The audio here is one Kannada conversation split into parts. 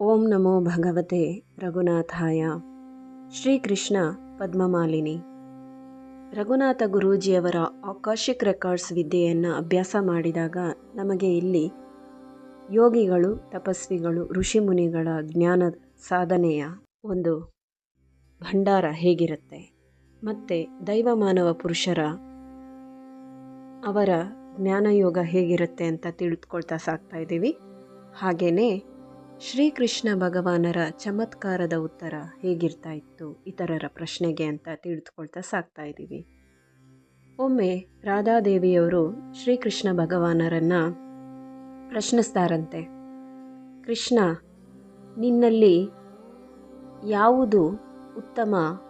ಓಂ ನಮೋ ಭಗವತೆ ರಘುನಾಥಾಯ. ಶ್ರೀಕೃಷ್ಣ ಪದ್ಮಮಾಲಿನಿ. ರಘುನಾಥ ಗುರೂಜಿಯವರ ಆಕಾಶಿಕ್ ರೆಕಾರ್ಡ್ಸ್ ವಿದ್ಯೆಯನ್ನು ಅಭ್ಯಾಸ ಮಾಡಿದಾಗ ನಮಗೆ ಇಲ್ಲಿ ಯೋಗಿಗಳು, ತಪಸ್ವಿಗಳು ಋಷಿಮುನಿಗಳ ಜ್ಞಾನ ಸಾಧನೆಯ ಒಂದು ಭಂಡಾರ ಹೇಗಿರುತ್ತೆ? ಮತ್ತು ದೈವ ಮಾನವ ಪುರುಷರ ಅವರ ಜ್ಞಾನಯೋಗ ಹೇಗಿರುತ್ತೆ ಅಂತ ತಿಳಿದುಕೊಳ್ತಾ ಸಾಕ್ತಾ ಇದ್ದೀವಿ. ಹಾಗೆಯೇ ಶ್ರೀಕೃಷ್ಣ ಭಗವಾನರ ಚಮತ್ಕಾರದ ಉತ್ತರ ಹೇಗಿರ್ತಾ ಇತ್ತು ಇತರರ ಪ್ರಶ್ನೆಗೆ ಅಂತ ತಿಳಿದುಕೊಳ್ತಾ ಸಾಕ್ತಾ ಇದ್ದೀವಿ. ಒಮ್ಮೆ ರಾಧಾದೇವಿಯವರು ಶ್ರೀಕೃಷ್ಣ ಭಗವಾನರನ್ನು ಪ್ರಶ್ನಿಸ್ತಾರಂತೆ. ಕೃಷ್ಣ, ನಿನ್ನಲ್ಲಿ ಯಾವುದು ಉತ್ತಮ,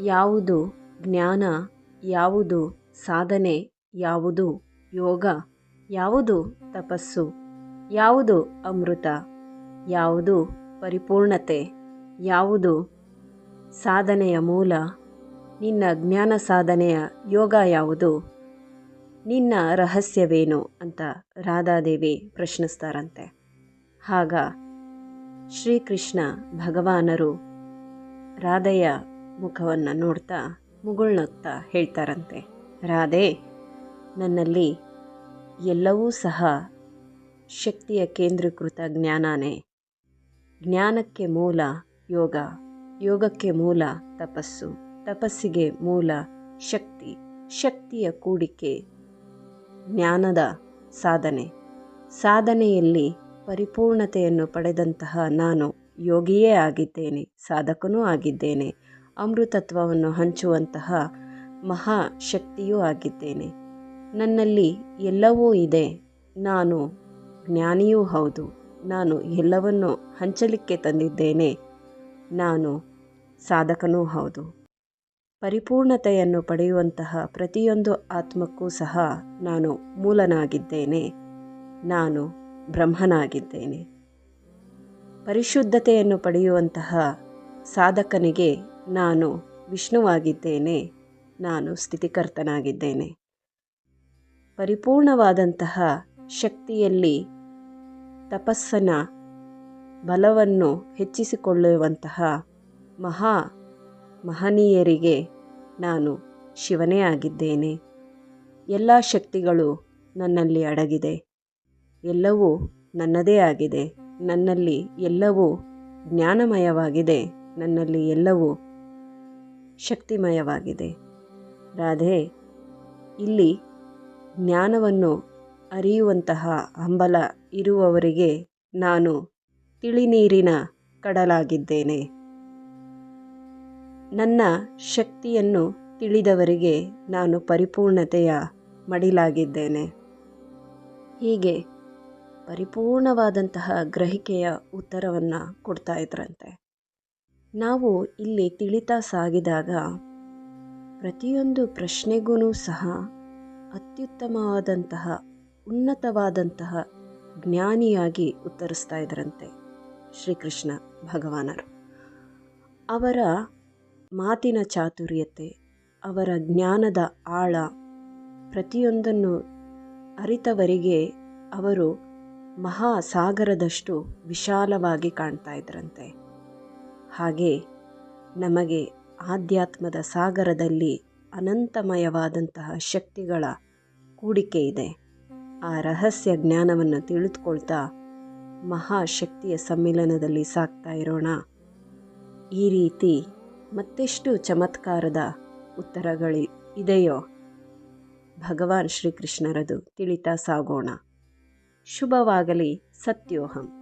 ಯಾವುದು ಜ್ಞಾನ, ಯಾವುದು ಸಾಧನೆ, ಯಾವುದು ಯೋಗ, ಯಾವುದು ತಪಸ್ಸು, ಯಾವುದು ಅಮೃತ? ಯಾವುದು ಪರಿಪೂರ್ಣತೆ, ಯಾವುದು ಸಾಧನೆಯ ಮೂಲ, ನಿನ್ನ ಜ್ಞಾನ ಸಾಧನೆಯ ಯೋಗ ಯಾವುದು, ನಿನ್ನ ರಹಸ್ಯವೇನು ಅಂತ ರಾಧಾದೇವಿ ಪ್ರಶ್ನಿಸ್ತಾರಂತೆ. ಆಗ ಶ್ರೀಕೃಷ್ಣ ಭಗವಾನರು ರಾಧೆಯ ಮುಖವನ್ನು ನೋಡ್ತಾ ಮುಗುಳ್ನಗ್ತಾ ಹೇಳ್ತಾರಂತೆ. ರಾಧೆ, ನನ್ನಲ್ಲಿ ಎಲ್ಲವೂ ಸಹ ಶಕ್ತಿಯ ಕೇಂದ್ರೀಕೃತ ಜ್ಞಾನನೇ. ಜ್ಞಾನಕ್ಕೆ ಮೂಲ ಯೋಗ, ಯೋಗಕ್ಕೆ ಮೂಲ ತಪಸ್ಸು, ತಪಸ್ಸಿಗೆ ಮೂಲ ಶಕ್ತಿ, ಶಕ್ತಿಯ ಕೂಡಿಕೆ, ಜ್ಞಾನದ ಸಾಧನೆ. ಸಾಧನೆಯಲ್ಲಿ ಪರಿಪೂರ್ಣತೆಯನ್ನು ಪಡೆದಂತಹ ನಾನು ಯೋಗಿಯೇ ಆಗಿದ್ದೇನೆ, ಸಾಧಕನೂ ಆಗಿದ್ದೇನೆ, ಅಮೃತತ್ವವನ್ನು ಹಂಚುವಂತಹ ಮಹಾಶಕ್ತಿಯೂ ಆಗಿದ್ದೇನೆ. ನನ್ನಲ್ಲಿ ಎಲ್ಲವೂ ಇದೆ, ನಾನು ಜ್ಞಾನಿಯೂ ಹೌದು. ನಾನು ಎಲ್ಲವನ್ನು ಹಂಚಲಿಕ್ಕೆ ತಂದಿದ್ದೇನೆ. ನಾನು ಸಾಧಕನೂ ಹೌದು. ಪರಿಪೂರ್ಣತೆಯನ್ನು ಪಡೆಯುವಂತಹ ಪ್ರತಿಯೊಂದು ಆತ್ಮಕ್ಕೂ ಸಹ ನಾನು ಮೂಲನಾಗಿದ್ದೇನೆ. ನಾನು ಬ್ರಹ್ಮನಾಗಿದ್ದೇನೆ. ಪರಿಶುದ್ಧತೆಯನ್ನು ಪಡೆಯುವಂತಹ ಸಾಧಕನಿಗೆ ನಾನು ವಿಷ್ಣುವಾಗಿದ್ದೇನೆ. ನಾನು ಸ್ಥಿತಿಕರ್ತನಾಗಿದ್ದೇನೆ. ಪರಿಪೂರ್ಣವಾದಂತಹ ಶಕ್ತಿಯಲ್ಲಿ ತಪಸ್ಸನ ಬಲವನ್ನು ಹೆಚ್ಚಿಸಿಕೊಳ್ಳುವಂತಹ ಮಹಾ ಮಹನೀಯರಿಗೆ ನಾನು ಶಿವನೇ ಆಗಿದ್ದೇನೆ. ಎಲ್ಲ ಶಕ್ತಿಗಳು ನನ್ನಲ್ಲಿ ಅಡಗಿದೆ. ಎಲ್ಲವೂ ನನ್ನದೇ ಆಗಿದೆ. ನನ್ನಲ್ಲಿ ಎಲ್ಲವೂ ಜ್ಞಾನಮಯವಾಗಿದೆ. ನನ್ನಲ್ಲಿ ಎಲ್ಲವೂ ಶಕ್ತಿಮಯವಾಗಿದೆ. ರಾಧೆ, ಇಲ್ಲಿ ಜ್ಞಾನವನ್ನು ಅರಿಯುವಂತಹ ಹಂಬಲ ಇರುವವರಿಗೆ ನಾನು ತಿಳಿನೀರಿನ ಕಡಲಾಗಿದ್ದೇನೆ. ನನ್ನ ಶಕ್ತಿಯನ್ನು ತಿಳಿದವರಿಗೆ ನಾನು ಪರಿಪೂರ್ಣತೆಯ ಮಡಿಲಾಗಿದ್ದೇನೆ. ಹೀಗೆ ಪರಿಪೂರ್ಣವಾದಂತಹ ಗ್ರಹಿಕೆಯ ಉತ್ತರವನ್ನು ಕೊಡ್ತಾ ಇದ್ರಂತೆ. ನಾವು ಇಲ್ಲಿ ತಿಳಿತಾ ಸಾಗಿದಾಗ ಪ್ರತಿಯೊಂದು ಪ್ರಶ್ನೆಗೂ ಸಹ ಅತ್ಯುತ್ತಮವಾದಂತಹ ಉನ್ನತವಾದಂತಹ ಜ್ಞಾನಿಯಾಗಿ ಉತ್ತರಿಸ್ತಾ ಇದ್ರಂತೆ ಶ್ರೀಕೃಷ್ಣ ಭಗವಾನರು. ಅವರ ಮಾತಿನ ಚಾತುರ್ಯತೆ, ಅವರ ಜ್ಞಾನದ ಆಳ ಪ್ರತಿಯೊಂದನ್ನು ಅರಿತವರಿಗೆ ಅವರು ಮಹಾಸಾಗರದಷ್ಟು ವಿಶಾಲವಾಗಿ ಕಾಣ್ತಾ ಇದ್ರಂತೆ ಹಾಗೆ ನಮಗೆ ಆಧ್ಯಾತ್ಮದ ಸಾಗರದಲ್ಲಿ ಅನಂತಮಯವಾದಂತಹ ಶಕ್ತಿಗಳ ಕೂಡಿಕೆ ಇದೆ. ಆ ರಹಸ್ಯ ಜ್ಞಾನವನ್ನು ತಿಳಿದುಕೊಳ್ತಾ ಮಹಾಶಕ್ತಿಯ ಸಮ್ಮಿಲನದಲ್ಲಿ ಸಾಕ್ತಾ ಇರೋಣ. ಈ ರೀತಿ ಮತ್ತೆಷ್ಟು ಚಮತ್ಕಾರದ ಉತ್ತರಗಳಿ ಇದೆಯೋ? ಭಗವಾನ್ ಶ್ರೀಕೃಷ್ಣರದು ತಿಳಿತಾ ಸಾಗೋಣ. ಶುಭವಾಗಲಿ ಸತ್ಯೋಹಂ.